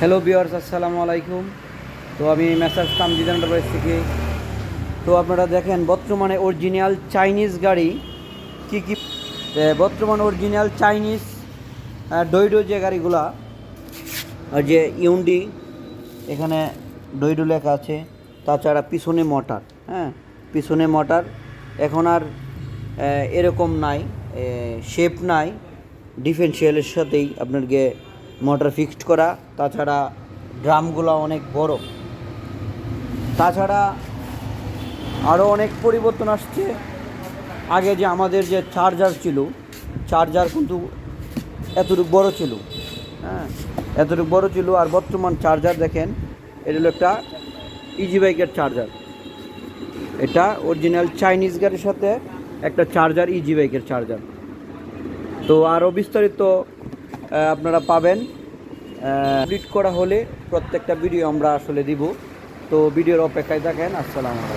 Hello বিয়ার্স আসসালামু আলাইকুম। তো আমি মেসার্স তামজিদ এন্টারপ্রাইজ থেকে। তো আপনারা দেখেন, বর্তমানে অরিজিনাল চাইনিজ গাড়ি কী কী বর্তমান অরিজিনাল চাইনিজ ডইডো যে গাড়িগুলা যে ইউন্ডি এখানে ডইডো লেখা আছে। তাছাড়া পিছনে মোটর হ্যাঁ? পিছনে মোটর এখন আর এরকম নাই শেপ নাই। ডিফেন্সিয়ালের সাথেই আপনাকে মোটর ফিক্সড করা, তাছাড়া ড্রামগুলো অনেক বড়। তাছাড়া আরও অনেক পরিবর্তন আসছে। আগে যে আমাদের যে চার্জার ছিল চার্জার কিন্তু এতটুকু বড় ছিল। হ্যাঁ এতটুকু বড় ছিল আর বর্তমান চার্জার দেখেন, এটা হলো একটা ইজি বাইকের চার্জার এটা অরিজিনাল চাইনিজ গাড়ির সাথে একটা চার্জার ইজি বাইকের চার্জার তো আরও বিস্তারিত আপনারা পাবেন। এডিট করা হলে প্রত্যেকটা ভিডিও আমরা আসলে দিব। তো ভিডিওর অপেক্ষায় থাকেন। আসসালামু আলাইকুম।